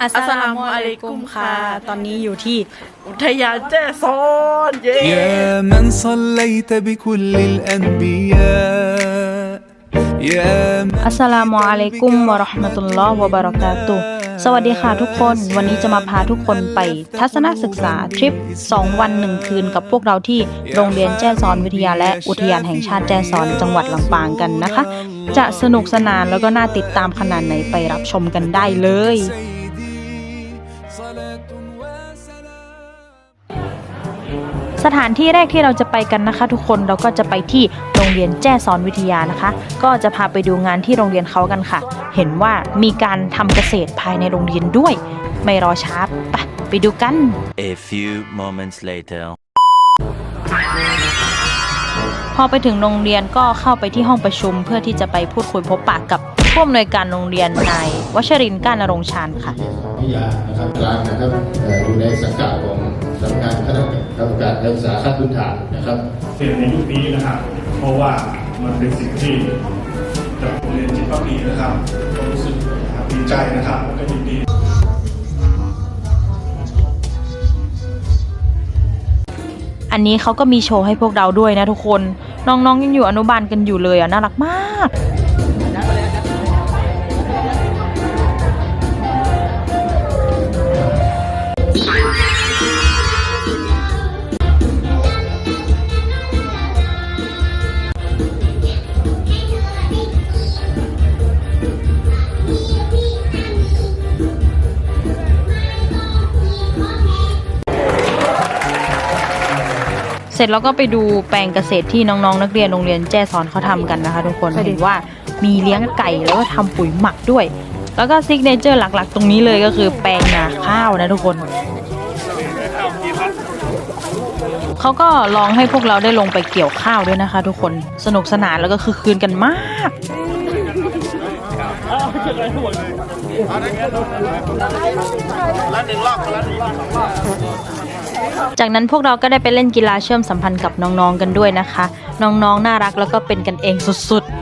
อัสสลามุอะลัยกุมค่ะ ตอนนี้อยู่ที่ อุทยานแจ้ซ้อนเย้ يا من صليت بكل الأنبياء يا من อัสสลามุอะลัยกุมวะเราะห์มะตุลลอฮ์วะบะเราะกาตุฮ์สวัสดีค่ะทุกคน วันนี้จะมาพาทุกคนไปทัศนศึกษาทริป 2 วัน 1 คืนกับพวกเราที่โรงเรียนแจ้ซ้อนวิทยาและอุทยานแห่งชาติแจ้ซ้อนจังหวัดลำปางกันนะคะ จะสนุกสนานแล้วก็น่าติดตามขนาดไหนไปรับชมกันได้เลย สถานที่แรกที่เราจะไปกันนะคะ ทุกคนเราก็จะไปที่โรงเรียนแจ้ซ้อนวิทยานะคะ ก็จะพาไปดูงานที่โรงเรียนเขากันค่ะ เห็นว่ามีการทำเกษตรภายในโรงเรียนด้วย ไม่รอช้าไปไปดูกัน A few moments later. พอไปถึงโรงเรียนก็เข้าไปที่ห้องประชุม เพื่อที่จะไปพูดคุยพบปะกับผู้อำนวยการโรงเรียนนายวัชรินทร์ก้านนรงค์ชานค่ะ วิทยานะครับกลางนะครับเอ่ออยู่ในสังกัดของ สำนักงานคณะกรรมการนักศึกษาขั้นพื้นฐานนะครับเสร็จในยุคนี้นะครับ เพราะว่ามันเป็นสิ่งที่จากโรงเรียนจิตพักดีนะครับก็รู้สึกนะครับดีใจนะครับแล้วก็ยินดีอันนี้เขาก็มีโชว์ให้พวกเราด้วยนะทุกคน น้องๆยังอยู่อนุบาลกันอยู่เลยอะน่ารักมาก ร็จแล้วก็ไปดูแปลงเกษตรที่น้องๆ นักเรียนโรงเรียนแจ้ซ้อนเขาทำกันนะคะทุกคนเห็นว่ามีเลี้ยงไก่แล้วก็ทำปุ๋ยหมักด้วย แล้วก็ซิกเนเจอร์หลักๆ ตรงนี้เลยก็คือแปลงนาข้าวนะทุกคนเขาก็ลองให้พวกเราได้ลงไปเกี่ยวข้าวด้วยนะคะ ทุกคนสนุกสนานแล้วก็คือคืนกันมาก จากนั้นพวกเราก็ได้ไปเล่นกีฬาเชื่อมสัมพันธ์กับน้องๆกันด้วยนะคะ น้องๆน่ารักแล้วก็เป็นกันเองสุดๆ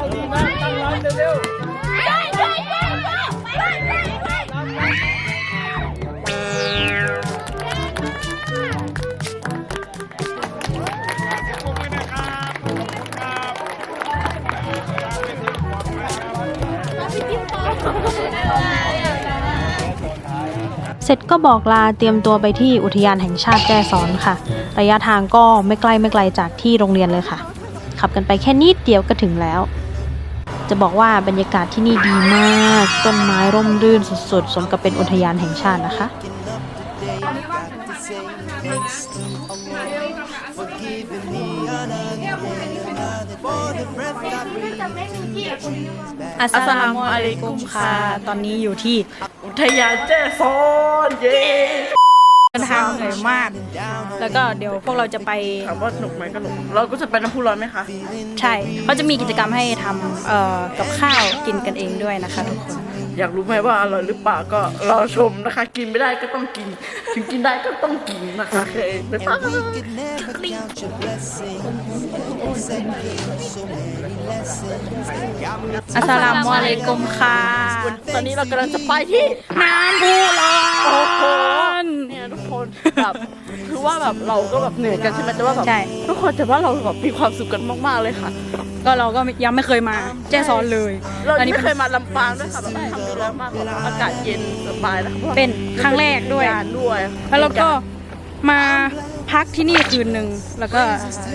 เสร็จก็บอกลาเตรียมตัวไปที่อุทยานแห่งชาติแจ้ซ้อนค่ะ ระยะทางก็ไม่ไกลไม่ไกลจากที่โรงเรียนเลยค่ะ ขับกันไปแค่นิดเดียวก็ถึงแล้ว จะบอกว่าบรรยากาศที่นี่ดีมาก ต้นไม้ร่มรื่นสุดๆ สมกับเป็นอุทยานแห่งชาตินะคะ อัสสลามุอะลัยกุมค่ะ ตอนนี้อยู่ที่ ทยานแจ้ซ้อนเย้เดินทางเหนื่อยมาก แล้วก็เดี๋ยวพวกเราจะไป ถามว่าสนุกไหมก็สนุกเราก็จะไปน้ำพุร้อนไหมคะ ใช่เขาจะมีกิจกรรมให้ทำเอ่อกับข้าวกินกันเองด้วยนะคะทุกคน อยากรู้ไหมว่าอร่อยหรือเปล่าก็รอชมนะคะ กินไม่ได้ก็ต้องกิน ถึงกินได้ก็ต้องกินนะคะโอเคบ๊ายบายอัสสลามุอะลัยกุมค่ะ ตอนนี้เรากำลังจะไปที่น้ำพุร้อนโอ้โหเนี่ยทุกคนแบบคือว่าแบบเราก็แบบเหนื่อยกันใช่ไหมแต่ว่าแบบใช่ทุกคนแต่ว่าเราแบบมีความสุขกันมากๆเลยค่ะ ก็เราก็ยังไม่เคยมาแจ้ซ้อนเลย เราอันนี้ไม่เป็นเคยมาลำปางด้วยค่ะแบบทำดีแล้วมากแบบอากาศเย็นสบายนะคะเป็นครั้งแรกด้วย งานด้วยแล้วเราก็มาพักที่นี่คืนหนึ่งแล้วก็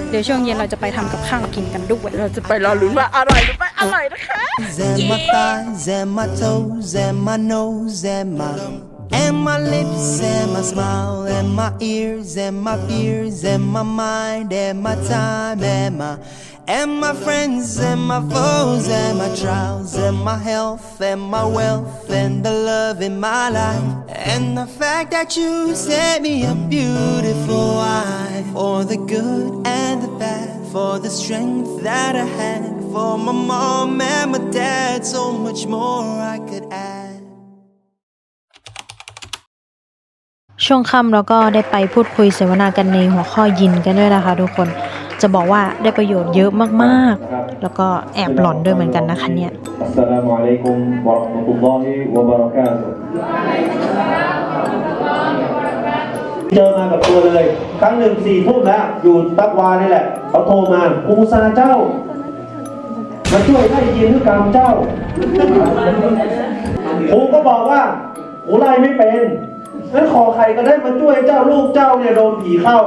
เดี๋ยวช่วงเย็นเราจะไปทำกับข้าวกินกันด้วยเราจะไปรอลุ้นว่าอร่อยหรือไม่อร่อยนะคะ and my thighs and my toes and my nose and my and my lips and my smile and my ears and my fears and my mind and my time and my and my friends and my foes and my trials and my health and my wealth and the love in my life and the fact that you set me a beautiful wife for the good and the bad for the strength that I had for my mom and my dad so much more I could add ช่วงค่ำเราก็ได้ไปพูดคุยเสวนากันในหัวข้อยินกันด้วยนะคะ ทุกคนจะบอกว่าได้ประโยชน์เยอะมากๆ แล้วก็แอบหลอนด้วยเหมือนกันนะคะเนี่ยเจอมากับตัวเลย ครั้งหนึ่งสี่ทุ่มแล้ว อยู่ตักวานี่แหละเขาโทรมาอูซาเจ้ามาช่วยไล่ยินด้วยกรรมเจ้าครูก็บอกว่ากูไรไม่เป็น งั้นขอใครก็ได้มาช่วยเจ้าลูกเจ้าเนี่ยโดนผีเข้า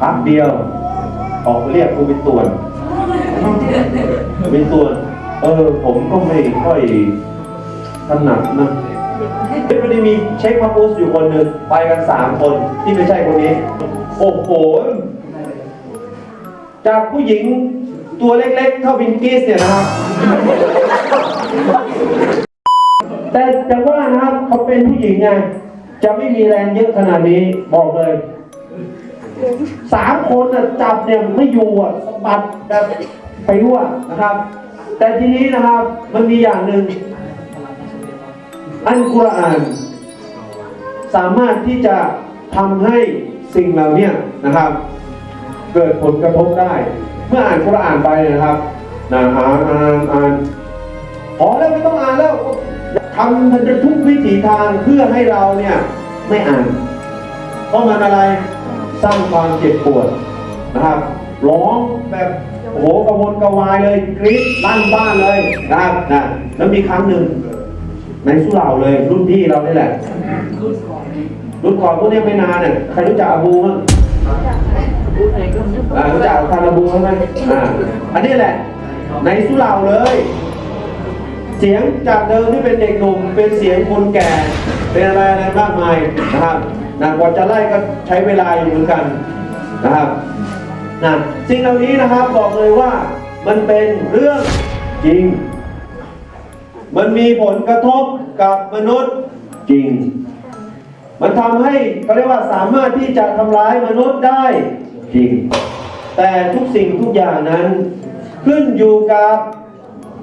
พักเดียว ออกไปเรียกครูเป็นตัวนเป็นตัวน เออ ผมก็ไม่ค่อยถนัดนะพอดีมีเช็คมาโพสต์อยู่คนหนึ่งไปกันสามคนที่ไม่ใช่คนนี้ โอ้โหจากผู้หญิงตัวเล็กๆเท่าวินกิสเนี่ยนะครับ แต่จะว่านะครับเขาเป็นผู้หญิงไงจะไม่มีแรงเยอะขนาดนี้บอกเลยสามคนน่ะจับเนี่ยไม่อยู่อะสะบัดแบบไปรั่วนะครับ แต่ทีนี้นะครับมันมีอย่างหนึ่งอันกุรอาน สามารถที่จะทำให้สิ่งเหล่านี้นะครับ เกิดผลกระทบได้ เมื่ออ่านกุรอานไปนะครับนะอ่านอ่านอ่านพอแล้วไม่ต้องอ่านแล้ว ทำมันจะทุกวิถีทางเพื่อให้เราเนี่ยไม่อ่าน เพราะมันอะไรสร้างความเจ็บปวดนะครับร้องแบบโอ้โหกระวนกระวายเลยกรี๊ดลั่นบ้านเลยนะครับนะแล้วมีครั้งหนึ่งในสุเหร่าเลยรุ่นพี่เรานี่แหละ รุ่นก่อนพวกเนี้ยไม่นานเนี่ยใครรู้จักอาบูมั้งอ่ารู้จักคาราบูไหมอ่าอันนี้แหละ ในสุเหร่าเลย เสียงจากเดิมที่เป็นเด็กหนุ่มเป็นเสียงคนแก่ เป็นอะไรอะไรมากมายนะครับนะกว่าจะไล่ก็ใช้เวลาอยู่เหมือนกันนะครับนะสิ่งเหล่านี้นะครับบอกเลยว่ามันเป็นเรื่องจริง มันมีผลกระทบกับมนุษย์จริง มันทำให้เขาเรียกว่าสามารถที่จะทำร้ายมนุษย์ได้จริง แต่ทุกสิ่งทุกอย่างนั้นขึ้นอยู่กับ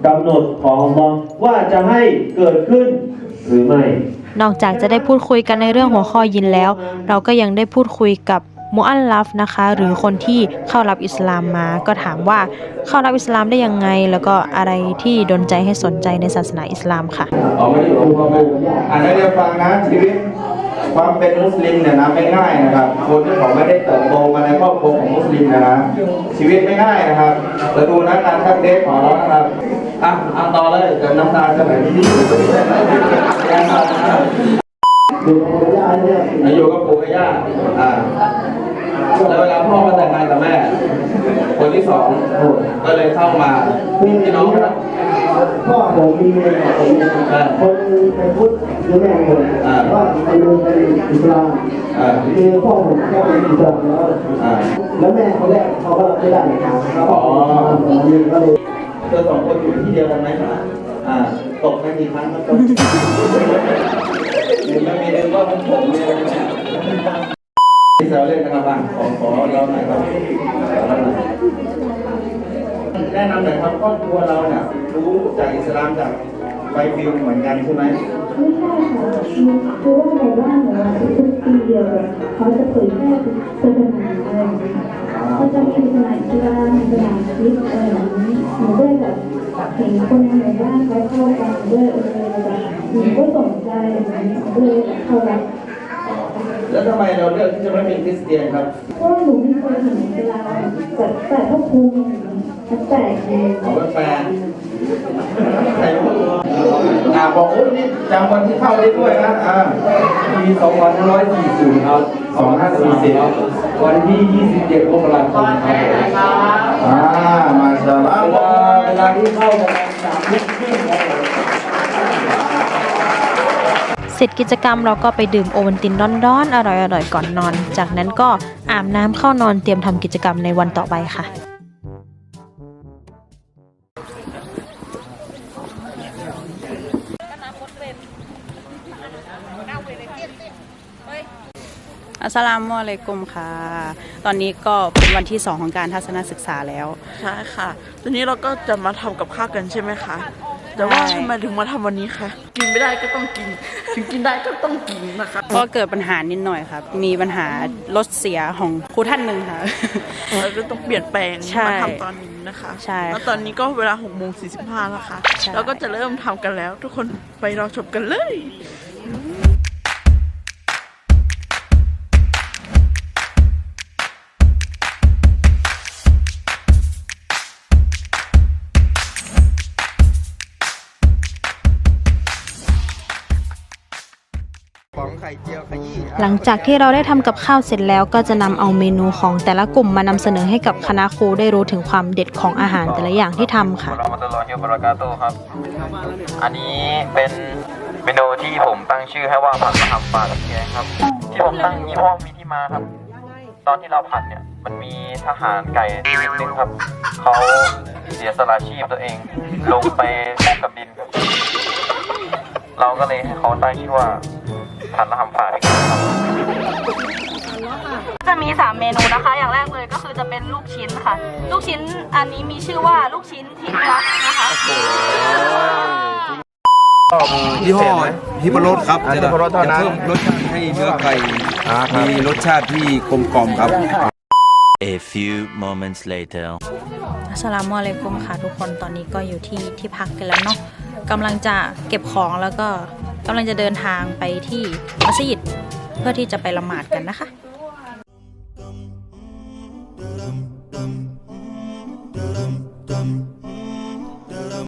กำหนดของอัลลอฮ์ว่าจะให้เกิดขึ้นหรือไม่ นอกจากจะได้พูดคุยกันในเรื่องหัวข้อยินแล้ว เราก็ยังได้พูดคุยกับมุอัลลัฟนะคะ หรือคนที่เข้ารับอิสลามมา ก็ถามว่าเข้ารับอิสลามได้ยังไง แล้วก็อะไรที่ดนใจให้สนใจในศาสนาอิสลามค่ะ เอาไม่ได้อยู่พ่อแม่อ่านได้เรียนฟังนะชีวิตความเป็นมุสลิมเนี่ยนะไม่ง่ายนะครับ คนที่เขาไม่ได้เติบโตมาในครอบครัวของมุสลิมเนยนะชีวิตไม่ง่ายนะครับแต่ดูนะการคัดเดฟของเรานะครับ อะอ่านต่อเลยเกิดน้ำตาจะไหลที่อยู่กับปู่กับย่าอ่าแล้วเวลาพ่อมาแต่งงานกับแม่ คนที่สองก็เลยเข้ามาพี่น้องนะพ่อผมมีเมียผมมีคนเป็นพุทธหรือแม่ผมว่าไปลงในอิสลามอ่าคือพ่อผมแค่เป็นอิสลามแล้วอ่าแล้วแม่คนแรกเขาก็ไม่ได้ครับเขาผมมีก็เลย เธอสองคนอยู่ที่เดียวกันไหมครับอ่า ตกกันกี่ครั้งครับตกหรือไม่มีเรื่องก็ผมผมเนี่ยที่เราเล่นนะครับบ้างขอขอเราหน่อยครับแนะนำหน่อยครับครอบครัวเราเนี่ยรู้จากอิสลามจากไบเบิลเหมือนกันใช่ไหมไม่ใช่ค่ะคือว่าในบ้านหนูอะทุกปีเดียวเลยเขาจะเผยแพร่ศาสนาอะไรอย่าง ก็จะมีศาสนาอิสลามศาสนาคลิปอะไรแบบนี้หนูก็เลยแบบเห็นคนในหมู่บ้านเขาเข้ากันด้วยเออแบบหนูก็สนใจอย่างนี้หนูก็เลยเข้ารับแล้วทำไมเราเลือกที่จะไม่เป็นคริสเตียนครับเพราะหนูไม่เคยเห็นอิสลาแบบแต่ถ้าครูมีมันแปลกดีขอเป็นแฟนใครรู้อ่าบอกโอ้ยนี่จำวันที่เข้าได้ด้วยนะอ่าปี2540ครับ2540วันที่ 27มกราคมครับผมอ่ามาชาลาเวลาเวลาที่เข้าประมาณสามทุ่มครึ่งครับผมเสร็จกิจกรรมเราก็ไปดื่มโอวัลตินร้อนๆ อร่อยๆ ก่อนนอน จากนั้นก็อาบน้ำเข้านอนเตรียมทำกิจกรรมในวันต่อไปค่ะ อัสสลามุอะลัยกุมค่ะ ตอนนี้ก็เป็นวันที่ 2 ของการทัศนศึกษาแล้ว ใช่ค่ะ ตอนนี้เราก็จะมาทำกับข้าวกันใช่ไหมคะ แต่ว่าใช่ทำไมถึงมาทำวันนี้คะกินไม่ได้ก็ต้องกิน ถึงกินได้ก็ต้องกินนะคะก็เกิดปัญหานิดหน่อยครับ มีปัญหารถเสียของครูท่านหนึ่งค่ะ เราก็ต้องเปลี่ยนแปลงใช่มาทำตอนนี้นะคะใช่แล้วตอนนี้ก็เวลา6โมง45แล้วค่ะ ใช่เราก็จะเริ่มทำกันแล้ว ทุกคนไปรอชมกันเลย หลังจากที่เราได้ทำกับข้าวเสร็จแล้วก็จะนำเอาเมนูของแต่ละกลุ่มมานำเสนอให้กับคณะครูได้รู้ถึงความเด็ดของอาหารแต่ละอย่างที่ทำค่ะเรามาตลอดฮิวบารากาโตครับอันนี้เป็นเมนูที่ผมตั้งชื่อให้ว่าผัดมะขามปลาตะเกียงครับ ที่ผมตั้งอย่างนี้เพราะว่ามีที่มาครับ ตอนที่เราผัดเนี่ยมันมีทหารไก่ทีมหนึ่งครับเขาเสียสละชีพตัวเอง ลงไปพบกับดินครับเราก็เลยให้เขาตั้งชื่อว่า ผัดมะขามปลาตะเกียงครับจะมี 3 เมนูนะคะ อย่างแรกเลยก็คือจะเป็นลูกชิ้นค่ะ ลูกชิ้นอันนี้มีชื่อว่าลูกชิ้นทิพรักนะคะยี่ห้อฮิปโปโรสครับอ่าฮิปโปโรสเท่านั้นจะเพิ่มรสชาติให้เนื้อไก่อ่าครับมีรสชาติที่กลมกล่อมครับ A few moments later. อัสสลามุอะลัยกุมค่ะทุกคนตอนนี้ก็อยู่ที่ที่พักกันแล้วเนาะกำลังจะเก็บของแล้วก็ กำลังจะเดินทางไปที่มัสยิดเพื่อที่จะไปละหมาดกันนะคะ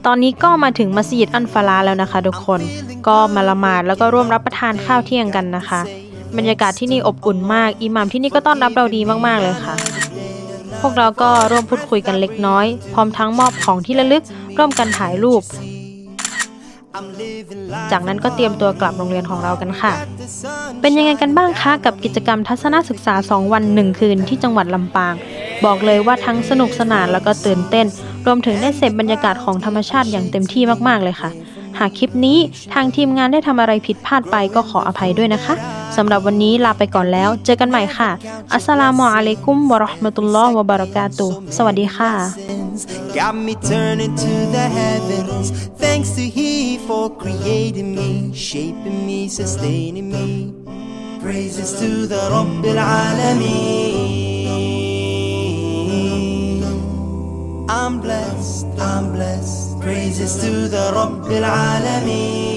ตอนนี้ก็มาถึงมัสยิดอันฟาลาแล้วนะคะ ทุกคนก็มาละหมาดแล้วก็ร่วมรับประทานข้าวเที่ยงกันนะคะ บรรยากาศที่นี่อบอุ่นมากอิหมัมที่นี่ก็ต้อนรับเราดีมากๆเลยค่ะ พวกเราก็ร่วมพูดคุยกันเล็กน้อย พร้อมทั้งมอบของที่ระลึก ร่วมกันถ่ายรูป จากนั้นก็เตรียมตัวกลับโรงเรียนของเรากันค่ะ เป็นยังไงกันบ้างคะกับกิจกรรมทัศนศึกษา 2 วัน 1 คืนที่จังหวัดลำปาง บอกเลยว่าทั้งสนุกสนานแล้วก็ตื่นเต้น รวมถึงได้เสพบรรยากาศของธรรมชาติอย่างเต็มที่มากๆเลยค่ะ หากคลิปนี้ทางทีมงานได้ทำอะไรผิดพลาดไปก็ขออภัยด้วยนะคะ สำหรับวันนี้ลาไปก่อนแล้ว เจอกันใหม่ค่ะ อัสสลามุอะลัยกุมวะเราะห์มะตุลลอฮ์วะบะเราะกาตุฮ์สวัสดีค่ะ Got me turning to the heavens. Thanks to He for creating me, shaping me, sustaining me. Praises to the Rabbil Alameen. I'm blessed, I'm blessed. Praises to the Rabbil Alameen.